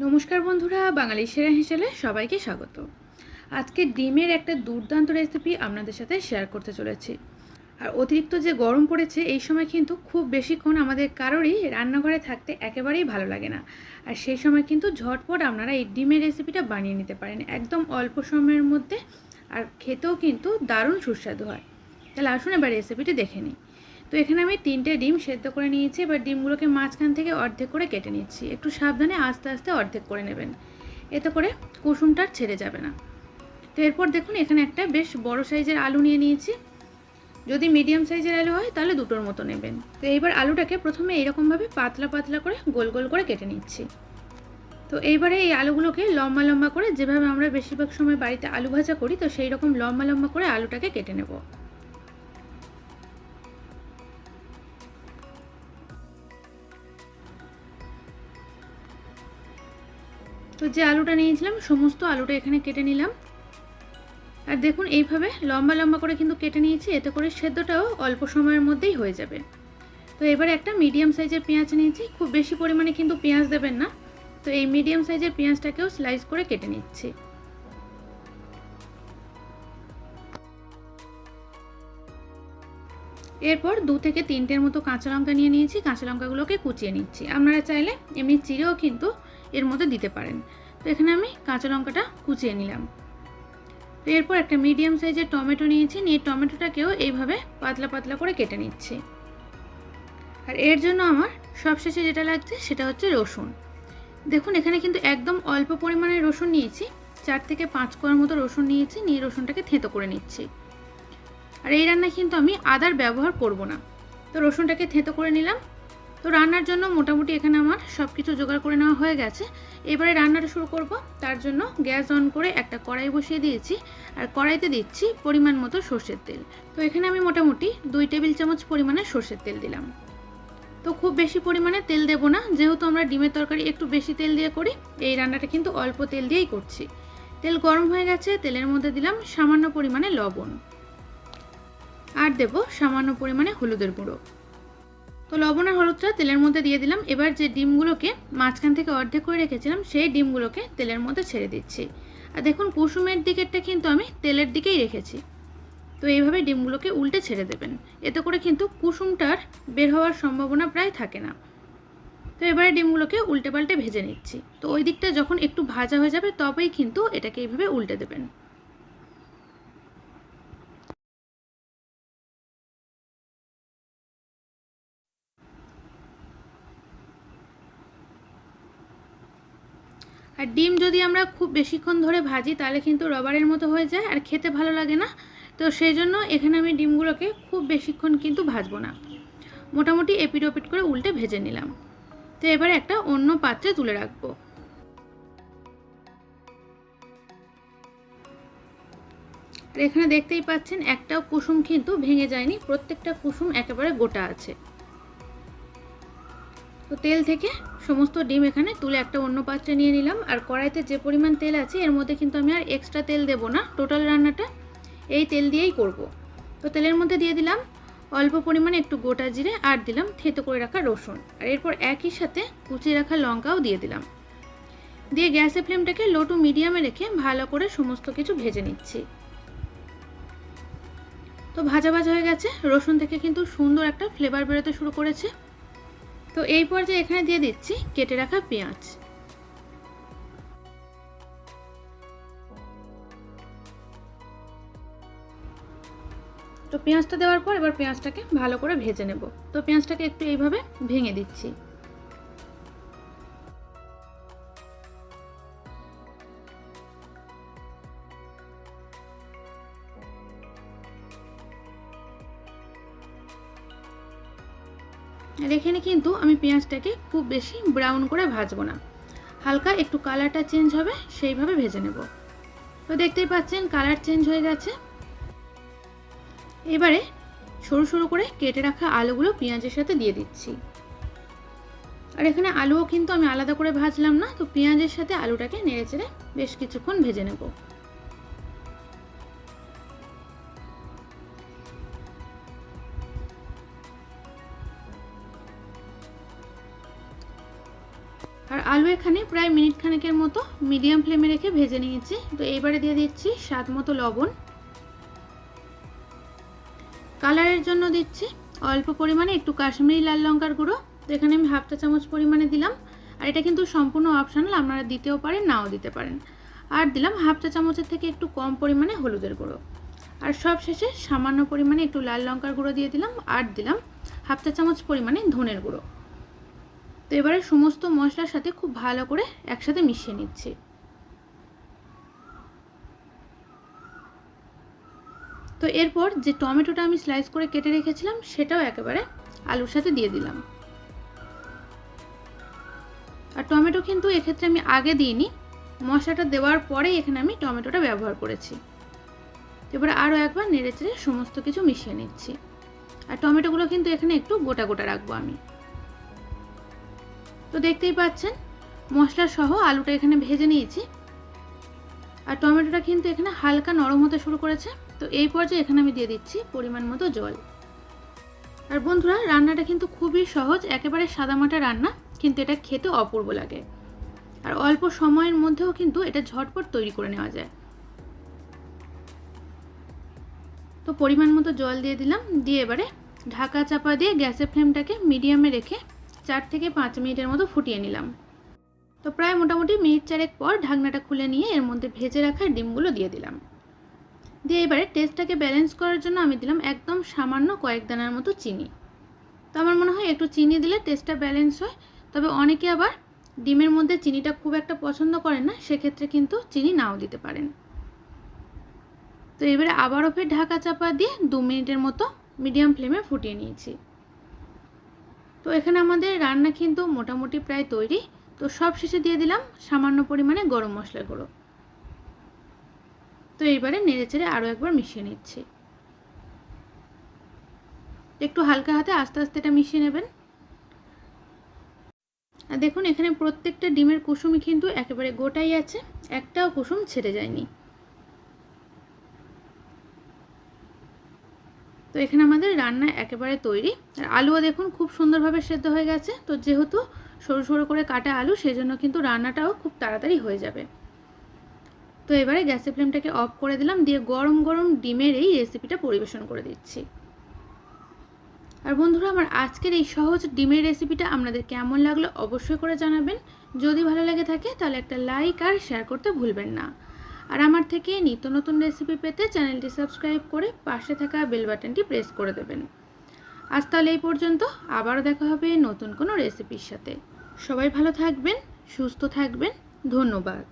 নমস্কার বন্ধুরা, বাঙালি সেরা হিসেবে সবাইকে স্বাগত। আজকে ডিমের একটা দুর্দান্ত রেসিপি আপনাদের সাথে শেয়ার করতে চলেছি। আর অতিরিক্ত যে গরম পড়েছে, এই সময় কিন্তু খুব বেশিক্ষণ আমাদের কারোরই রান্নাঘরে থাকতে একেবারেই ভালো লাগে না। আর সেই সময় কিন্তু ঝটপট আপনারা এই ডিমের রেসিপিটা বানিয়ে নিতে পারেন, একদম অল্প সময়ের মধ্যে। আর খেতেও কিন্তু দারুণ সুস্বাদু হয়। তাহলে আসুন এবার রেসিপিটি দেখে নিই। তো এখানে আমি তিনটে ডিম সেদ্ধ করে নিয়েছি, এবার ডিমগুলোকে মাঝখান থেকে অর্ধেক করে কেটে নিচ্ছি। একটু সাবধানে আস্তে আস্তে অর্ধেক করে নেবেন। এতে করে কুসুমটা ছেড়ে যাবে না। তো এরপর দেখুন, এখানে একটা বেশ বড় সাইজের আলু নিয়ে নিয়েছি। যদি মিডিয়াম সাইজের আলু হয়, তাহলে দুটোর মতো নেবেন। তো এইবার আলুটাকে প্রথমে এইরকমভাবে পাতলা পাতলা করে গোল গোল করে কেটে নিচ্ছি। তো এইবারে এই আলুগুলোকে লম্বা লম্বা করে, যেভাবে আমরা বেশিরভাগ সময় বাড়িতে আলু ভাজা করি, তো সেই রকম লম্বা লম্বা করে আলুটাকে কেটে নেব। তো যে আলুটা নিয়েছিলাম, সমস্ত আলুটা এখানে কেটে নিলাম। আর দেখুন, এইভাবে লম্বা লম্বা করে কিন্তু কেটে নিয়েছি, এতে করে সেদ্ধটাও অল্প সময়ের মধ্যেই হয়ে যাবে। তো এবারে একটা মিডিয়াম সাইজের পেঁয়াজ নিয়েছি, খুব বেশি পরিমাণে কিন্তু পেঁয়াজ দেবেন না। তো এই মিডিয়াম সাইজের পেঁয়াজটাকেও স্লাইস করে কেটে নিচ্ছি। এরপর দু থেকে তিনটের মতো কাঁচা লঙ্কা নিয়ে নিয়েছি, কাঁচা লঙ্কাগুলোকে কুচিয়ে নিচ্ছি। আপনারা চাইলে এমনি চিড়েও কিন্তু এর মধ্যে দিতে পারেন। তো এখানে আমি কাঁচা লঙ্কাটা কুচিয়ে নিলাম। তো এরপর একটা মিডিয়াম সাইজের টমেটো নিয়েছি। নিয়ে টমেটোটাকেও এইভাবে পাতলা পাতলা করে কেটে নিচ্ছি। আর এর জন্য আমার সবশেষে যেটা লাগছে সেটা হচ্ছে রসুন। দেখুন, এখানে কিন্তু একদম অল্প পরিমাণে রসুন নিয়েছি। চার থেকে পাঁচ কোয়ার মতো রসুন নিয়েছি। নিয়ে রসুনটাকে থেঁতো করে নিচ্ছি। আর এই রান্নায় কিন্তু আমি আদার ব্যবহার করব না। তো রসুনটাকে থেঁতো করে নিলাম। তো রান্নার জন্য মোটামুটি এখানে আমার সব কিছু জোগাড় করে নেওয়া হয়ে গেছে। এবারে রান্নাটা শুরু করব। তার জন্য গ্যাস অন করে একটা কড়াই বসিয়ে দিয়েছি। আর কড়াইতে দিচ্ছি পরিমাণ মতো সর্ষের তেল। তো এখানে আমি মোটামুটি দুই টেবিল চামচ পরিমাণে সর্ষের তেল দিলাম। তো খুব বেশি পরিমাণে তেল দেব না। যেহেতু আমরা ডিমের তরকারি একটু বেশি তেল দিয়ে করি, এই রান্নাটা কিন্তু অল্প তেল দিয়েই করছি। তেল গরম হয়ে গেছে, তেলের মধ্যে দিলাম সামান্য পরিমাণে লবণ। আর দেব সামান্য পরিমাণে হলুদের গুঁড়ো। তো লবণ আর হলুদটা তেলের মধ্যে দিয়ে দিলাম। এবার যে ডিমগুলোকে মাঝখান থেকে অর্ধেক করে রেখেছিলাম, সেই ডিমগুলোকে তেলের মধ্যে ছেড়ে দিচ্ছি। আর দেখুন, কুসুমের দিকেরটা কিন্তু আমি তেলের দিকেই রেখেছি। তো এইভাবে ডিমগুলোকে উল্টে ছেড়ে দেবেন। এতে করে কিন্তু কুসুমটার বের হওয়ার সম্ভাবনা প্রায় থাকে না। তো এবারে ডিমগুলোকে উল্টে পাল্টে ভেজে নিচ্ছি। তো ওই দিকটা যখন একটু ভাজা হয়ে যাবে, তবেই কিন্তু এটাকে এইভাবে উল্টে দেবেন। আর ডিম যদি আমরা খুব বেশিক্ষণ ধরে ভাজি, তাহলে কিন্তু রবারের মতো হয়ে যায় আর খেতে ভালো লাগে না। তো সেই জন্য এখানে আমি ডিমগুলোকে খুব বেশিক্ষণ কিন্তু ভাজবো না। মোটামুটি এপিট ওপিট করে উল্টে ভেজে নিলাম। তো এবারে একটা অন্য পাত্রে তুলে রাখব। আর এখানে দেখতেই পাচ্ছেন, একটাও কুসুম কিন্তু ভেঙে যায়নি। প্রত্যেকটা কুসুম একেবারে গোটা আছে। তো তেল থেকে সমস্ত ডিম এখানে তুলে একটা অন্য পাত্রে নিয়ে নিলাম। আর কড়াইতে যে পরিমাণ তেল আছে, এর মধ্যে কিন্তু আমি আর এক্সট্রা তেল দেবো না। টোটাল রান্নাটা এই তেল দিয়েই করব। তো তেলের মধ্যে দিয়ে দিলাম অল্প পরিমাণে একটু গোটা জিরে আর দিলাম থেতো করে রাখা রসুন। আর এরপর একই সাথে কুচিয়ে রাখা লঙ্কাও দিয়ে দিলাম। দিয়ে গ্যাসের ফ্লেমটাকে লো টু মিডিয়ামে রেখে ভালো করে সমস্ত কিছু ভেজে নিচ্ছি। তো ভাজা ভাজা হয়ে গেছে। রসুন থেকে কিন্তু সুন্দর একটা ফ্লেভার বেরোতে শুরু করেছে। তো এই পর্যায়ে এখানে দিয়ে দিচ্ছি কেটে রাখা পেঁয়াজ। তো পেঁয়াজটা দেওয়ার পর এবার পেঁয়াজটাকে ভালো করে ভেজে নেব। তো পেঁয়াজটাকে একটু এইভাবে ভেঙে দিচ্ছি। আর এখানে কিন্তু আমি পেঁয়াজটাকে খুব বেশি ব্রাউন করে ভাজবো না। হালকা একটু কালারটা চেঞ্জ হবে, সেইভাবে ভেজে নেব। তো দেখতেই পাচ্ছেন কালার চেঞ্জ হয়ে গেছে। এবারে সরু সরু করে কেটে রাখা আলুগুলো পেঁয়াজের সাথে দিয়ে দিচ্ছি। আর এখানে আলুও কিন্তু আমি আলাদা করে ভাজলাম না, তো পেঁয়াজের সাথে আলুটাকে নেড়ে চেড়ে বেশ কিছুক্ষণ ভেজে নেব। আলু এখানে প্রায় মিনিট খানেকের মতো মিডিয়াম ফ্লেমে রেখে ভেজে নিয়েছি। তো এইবারে দিয়ে দিচ্ছি স্বাদ মতো লবণ। কালারের জন্য দিচ্ছি অল্প পরিমাণে একটু কাশ্মীরি লাল লঙ্কার গুঁড়ো। তো এখানে আমি হাফ চা চামচ পরিমাণে দিলাম। আর এটা কিন্তু সম্পূর্ণ অপশনাল আপনারা দিতেও পারেন, নাও দিতে পারেন। আর দিলাম হাফ চা চামচের থেকে একটু কম পরিমাণে হলুদের গুঁড়ো। আর সব শেষে সামান্য পরিমাণে একটু লাল লঙ্কার গুঁড়ো দিয়ে দিলাম। আর দিলাম হাফ চা চামচ পরিমাণে ধনের গুঁড়ো। তো এবারে সমস্ত মশলার সাথে খুব ভালো করে একসাথে মিশিয়ে নিচ্ছি। তো এরপর যে টমেটোটা আমি স্লাইস করে কেটে রেখেছিলাম, সেটাও একেবারে আলুর সাথে দিয়ে দিলাম। আর টমেটো কিন্তু এক্ষেত্রে আমি আগে দিইনি, মশলাটা দেওয়ার পরেই এখানে আমি টমেটোটা ব্যবহার করেছি। এবার আরও একবার নেড়ে চেড়ে সমস্ত কিছু মিশিয়ে নিচ্ছি। আর টমেটোগুলো কিন্তু এখানে একটু গোটা গোটা রাখব আমি। তো দেখতেই পাচ্ছেন মশলা সহ আলুটা এখানে ভেজে নিয়েছি। আর টমেটোটা কিন্তু এখানে হালকা নরম হতে শুরু করেছে। তো এই পর্যায়ে এখানে আমি দিয়ে দিচ্ছি পরিমাণ মতো জল। আর বন্ধুরা, রান্নাটা কিন্তু খুবই সহজ, একেবারে সাদামাটা রান্না, কিন্তু এটা খেতে অপূর্ব লাগে। আর অল্প সময়ের মধ্যেও কিন্তু এটা ঝটপট তৈরি করে নেওয়া যায়। তো পরিমাণ মতো জল দিয়ে দিলাম। দিয়ে এবারে ঢাকা চাপা দিয়ে গ্যাসের ফ্লেমটাকে মিডিয়ামে রেখে চার থেকে পাঁচ মিনিটের মতো ফুটিয়ে নিলাম। তো প্রায় মোটামুটি মিনিট চারেক পর ঢাকনাটা খুলে নিয়ে এর মধ্যে ভেজে রাখা ডিমগুলো দিয়ে দিলাম। দিয়ে এবারে টেস্টটাকে ব্যালেন্স করার জন্য আমি দিলাম একদম সামান্য কয়েক দানার মতো চিনি। তো আমার মনে হয় একটু চিনি দিলে টেস্টটা ব্যালেন্স হয়, তবে অনেকে আবার ডিমের মধ্যে চিনিটা খুব একটা পছন্দ করেন না, সেক্ষেত্রে কিন্তু চিনি নাও দিতে পারেন। তো এবারে আবারও ফের ঢাকা চাপা দিয়ে দু মিনিটের মতো মিডিয়াম ফ্লেমে ফুটিয়ে নিয়েছি। তো এখানে আমাদের রান্না কিন্তু মোটামুটি প্রায় তৈরি। তো সব শেষে দিয়ে দিলাম সামান্য পরিমাণে গরম মশলা গুঁড়ো। তো এইবারে নেড়ে চেড়ে আরও একবার মিশিয়ে নিচ্ছি। একটু হালকা হাতে আস্তে আস্তে এটা মিশিয়ে নেবেন। আর দেখুন এখানে প্রত্যেকটা ডিমের কুসুমই কিন্তু একেবারে গোটাই আছে, একটাও কুসুম ছেড়ে যায়নি। তো এখানে আমাদের রান্না একেবারে তৈরি। আর আলুও দেখুন খুব সুন্দরভাবে সেদ্ধ হয়ে গেছে। তো যেহেতু সরু সরু করে কাটা আলু, সেজন্য কিন্তু রান্নাটাও খুব তাড়াতাড়ি হয়ে যাবে। তো এবারে গ্যাসের ফ্লেমটাকে অফ করে দিলাম, দিয়ে গরম গরম ডিমের এই রেসিপিটা পরিবেশন করে দিচ্ছি। আর বন্ধুরা, আমার আজকের এই সহজ ডিমের রেসিপিটা আপনাদের কেমন লাগল অবশ্যই করে জানাবেন। যদি ভালো লেগে থাকে, তাহলে একটা লাইক আর শেয়ার করতে ভুলবেন না। আর আমার থেকে নিত্য নতুন রেসিপি পেতে চ্যানেলটি সাবস্ক্রাইব করে পাশে থাকা বেল বাটনটি প্রেস করে দেবেন। আজ তাহলে এই পর্যন্ত, আবারও দেখা হবে নতুন কোনো রেসিপির সাথে। সবাই ভালো থাকবেন, সুস্থ থাকবেন, ধন্যবাদ।